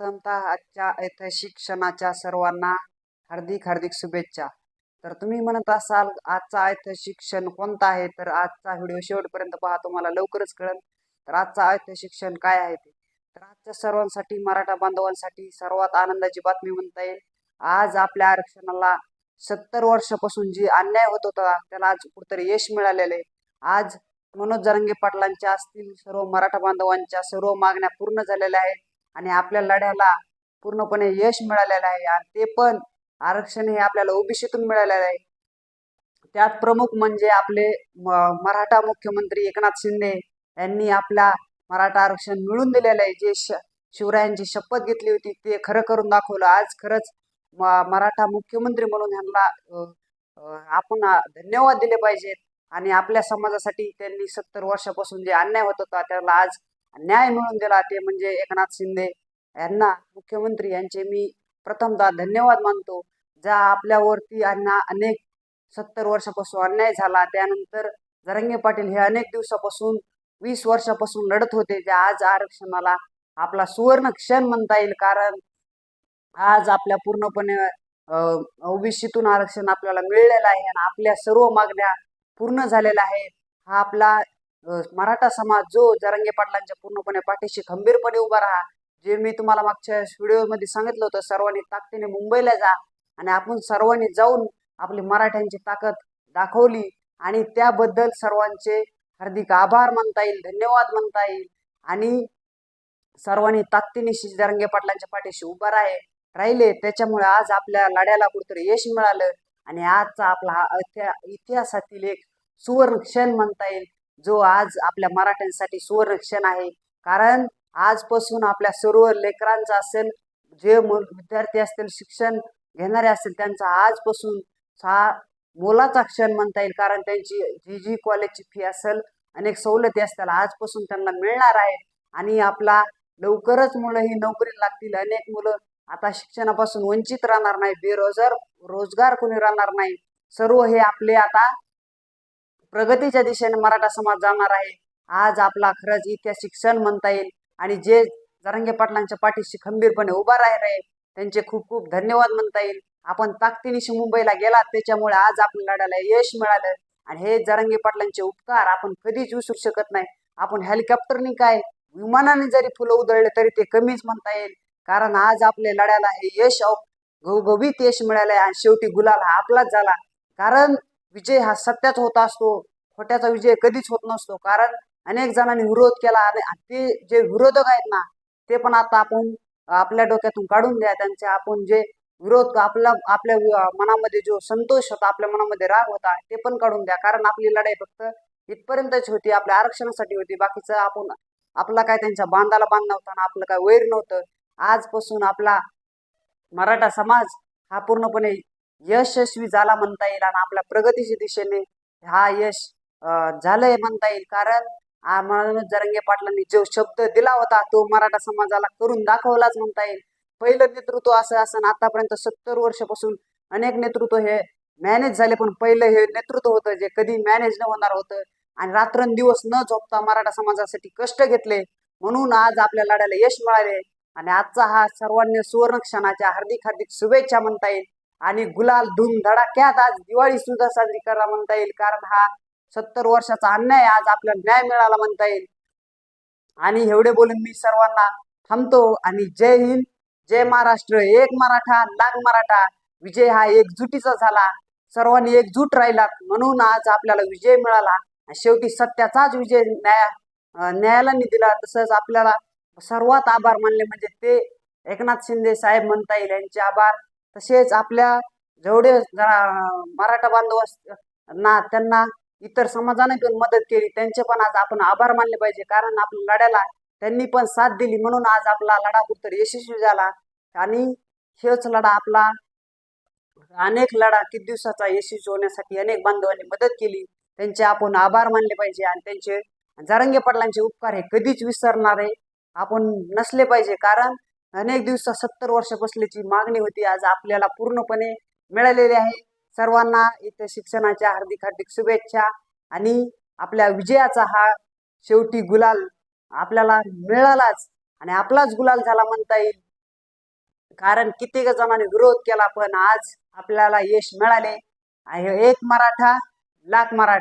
प्रथमतः आजच्या ऐतिहासिक क्षणाच्या सर्वांना हार्दिक हार्दिक शुभेच्छा. तर तुम्ही म्हणत असाल आजचा ऐतिहासिक क्षण कोणता आहे? तर आजचा व्हिडिओ शेवटपर्यंत पहा तुम्हाला लवकरच कळेल. तर आजचा ऐतिहासिक क्षण काय आहे ते? तर आजच्या सर्वांसाठी मराठा बांधवांसाठी सर्वात आनंदाची बातमी म्हणता येईल. आज आपल्या आरक्षणाला सत्तर वर्षापासून जी अन्याय होत होता त्याला आज कुठेतरी यश मिळालेलं आहे. आज मनोज जरंगे पाटलांच्या असतील सर्व मराठा बांधवांच्या सर्व मागण्या पूर्ण झालेल्या आहेत. आणि आपल्या लढ्याला पूर्णपणे यश मिळालेलं आहे. आणि ते पण आरक्षण हे आपल्याला ओबीसीतून मिळालेलं आहे. त्यात प्रमुख म्हणजे आपले मराठा मुख्यमंत्री एकनाथ शिंदे यांनी आपला मराठा आरक्षण मिळून दिलेलं आहे. जे श शिवरायांची शपथ घेतली होती ते खरं करून दाखवलं. आज खरंच मराठा मुख्यमंत्री म्हणून ह्यांना आपण धन्यवाद दिले पाहिजेत. आणि आपल्या समाजासाठी त्यांनी सत्तर वर्षापासून जे अन्याय होत होता त्याला आज न्याय मिळून दिला ते म्हणजे एकनाथ शिंदे यांना मुख्यमंत्री यांचे मी प्रथमतः धन्यवाद मानतो. ज्या आपल्यावरती यांना अनेक सत्तर वर्षापासून अन्याय झाला त्यानंतर जरंगे पाटील हे अनेक दिवसापासून वीस वर्षापासून लढत होते जे आज आरक्षणाला आपला सुवर्ण क्षण म्हणता येईल. कारण आज आपल्या पूर्णपणे ओबीसीतून आरक्षण आपल्याला मिळलेलं आहे आणि आपल्या सर्व मागण्या पूर्ण झालेल्या आहेत. हा आपला मराठा समाज जो जरंगे पाटलांच्या पूर्णपणे पाठीशी खंबीरपणे उभा राहा. जे मी तुम्हाला मागच्या व्हिडिओमध्ये सांगितलं होतं सर्वांनी ताकदीने मुंबईला जा आणि आपण सर्वांनी जाऊन आपली मराठ्यांची ताकद दाखवली आणि त्याबद्दल सर्वांचे हार्दिक आभार म्हणता येईल धन्यवाद म्हणता येईल आणि सर्वांनी ताकदीने जरंगे पाटलांच्या पाठीशी उभा राहे राहिले. त्याच्यामुळे आज आपल्या लढ्याला कुठेतरी यश मिळालं आणि आजचा आपला हा इतिहा- इतिहासातील एक सुवर्ण क्षण म्हणता येईल. जो आज आपल्या मराठ्यांसाठी सुवर्ण आहे. कारण आजपासून आपल्या सर्व लेकरांचा असेल जे विद्यार्थी असतील शिक्षण घेणारे असतील त्यांचा आजपासून हा मोलाचा क्षण म्हणता येईल. कारण त्यांची जी जी कॉलेजची फी असेल अनेक सवलती असतील आजपासून त्यांना मिळणार आहे. आणि आपला लवकरच मुलं ही नोकरी लागतील. अनेक मुलं आता शिक्षणापासून वंचित राहणार नाही. बेरोजगार रोजगार कोणी राहणार नाही. सर्व हे आपले आता प्रगतीच्या दिशेने मराठा समाज जाणार आहे. आज आपला खरंच ऐतिहासिक क्षण म्हणता येईल. आणि जे जरंगे पाटलांच्या पाठीशी खंबीरपणे उभा राहिले त्यांचे खूप खूप धन्यवाद म्हणता येईल. आपण ताकदीनिशी मुंबईला गेलात त्याच्यामुळे आज आपल्या लढ्याला यश मिळालं. आणि हे जरंगे पाटलांचे उपकार आपण कधीच विसरू शकत नाही. आपण हेलिकॉप्टरनी काय विमानाने जरी फुलं उधळले तरी ते कमीच म्हणता येईल. कारण आज आपल्या लढ्याला हे यश घवघवीत यश मिळालंय. आणि शेवटी गुलाल हा आपलाच झाला. कारण विजय हा सत्याच होत असतो. खोट्याचा विजय कधीच होत नसतो. कारण अनेक जणांनी विरोध केला आणि ते जे विरोधक आहेत ना ते पण आता आपण आपल्या डोक्यातून काढून द्या. त्यांचे आपण जे विरोध आपला आपल्या मनामध्ये जो संतोष होता आपल्या मनामध्ये राग होता ते पण काढून द्या. कारण आपली लढाई फक्त इथपर्यंतच होती. आपल्या आरक्षणासाठी होती. बाकीचं आपण आपला काय त्यांच्या बांधाला बांध नव्हता ना आपलं काय वैर नव्हतं. आजपासून आपला मराठा समाज हा पूर्णपणे यशस्वी झाला म्हणता येईल आणि आपल्या प्रगतीच्या दिशेने हा यश झालंय म्हणता येईल. कारण म्हणूनच जरंगे पाटलांनी जो शब्द दिला होता तो मराठा समाजाला करून दाखवलाच म्हणता येईल. पहिलं नेतृत्व असं असं आतापर्यंत सत्तर वर्षापासून अनेक नेतृत्व हे मॅनेज झाले पण पहिलं हे नेतृत्व होतं जे कधी मॅनेज न होणार होतं आणि रात्रंदिवस न झोपता मराठा समाजासाठी कष्ट घेतले. म्हणून आज आपल्या लढ्याला यश मिळाले आणि आजचा हा सर्वांनी सुवर्ण क्षणाच्या हार्दिक हार्दिक शुभेच्छा म्हणता येईल. आणि गुलाल धूम धडाक्यात आज दिवाळी सुद्धा साजरी करा म्हणता येईल. कारण हा सत्तर वर्षाचा अन्याय आज आपल्याला न्याय मिळाला म्हणता येईल. आणि एवढे बोलून मी सर्वांना थांबतो आणि जय हिंद जय महाराष्ट्र. एक मराठा लाख मराठा. विजय हा एकजुटीचा झाला. सर्वांनी एकजूट राहिलात म्हणून आज आपल्याला विजय मिळाला. आणि शेवटी सत्याचाच विजय न्याय अं, न्यायालयाने दिला. तसंच आपल्याला सर्वात आभार मानले म्हणजे ते एकनाथ शिंदे साहेब म्हणता येईल. यांचे आभार. तसेच आपल्या जेवढे जरा मराठा बांधव अस- ना त्यांना इतर समाजाने पण मदत केली त्यांचे पण आज आपण आभार मानले पाहिजे. कारण आपल्या लढ्याला त्यांनी पण साथ दिली म्हणून आज आपला लढा उत्तर यशस्वी झाला. आणि हेच लढा आपला अनेक लढा किती दिवसाचा यशस्वी होण्यासाठी अनेक बांधवांनी मदत केली. त्यांचे आपण आभार मानले पाहिजे आणि त्यांचे जारंगे पाटलांचे उपकार हे कधीच विसरणार आहे. आपण नसले पाहिजे. कारण अनेक दिवसा सत्तर वर्षापासल्याची मागणी होती. आज आपल्याला पूर्णपणे मिळालेली आहे. सर्वांना इथे शिक्षणाच्या हार्दिक हार्दिक शुभेच्छा आणि आपल्या विजयाचा हा शेवटी गुलाल आपल्याला मिळालाच आणि आपलाच गुलाल झाला म्हणता येईल. कारण कित्येक जणांनी विरोध केला पण आज आपल्याला यश मिळाले. आहे एक मराठा लाख मराठा.